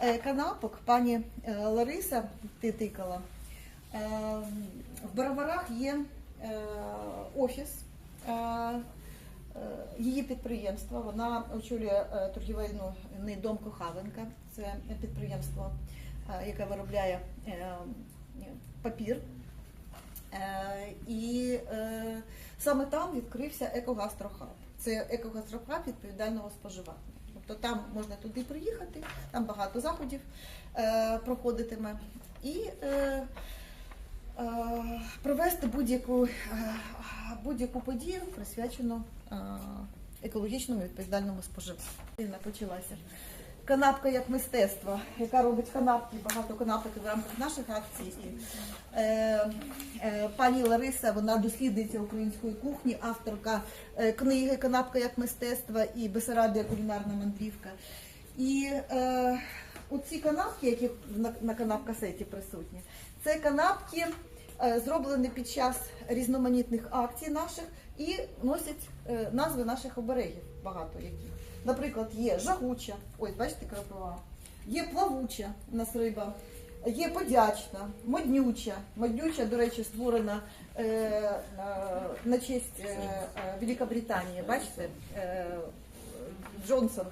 е, канапок пані е, Лариса ти тикала. Е, В Бараварах є офіс її підприємства. Вона очолює торгівельний дом Кохавенка. Це підприємство, яке виробляє папір. І саме там відкрився екогастрохаб. Це екогастрохаб відповідального споживання. Тобто там можна туди приїхати, там багато заходів е, проходитиме. І е, е, провести будь-яку е, будь-яку подію, присвячену е, екологічному відповідальному споживанню. Почалася. Канапка як мистецтво, яка робить канапки, багато канапок в рамках наших акцій. Е, пані Лариса, вона дослідниця української кухні, авторка е, книги Канапка як мистецтво і Бесарабія кулінарна мандрівка. І е, оці канапки, які на, на канап-касеті присутні, це канапки е, зроблені під час різноманітних акцій наших і носять е, назви наших оберегів багато яких. Наприклад, є жагуча, ось бачите, крапива, є плавуча у нас риба, є подячна, моднюча. Моднюча, до речі, створена е, е, на честь е, е, Великобританії. Бачите, е, Джонсон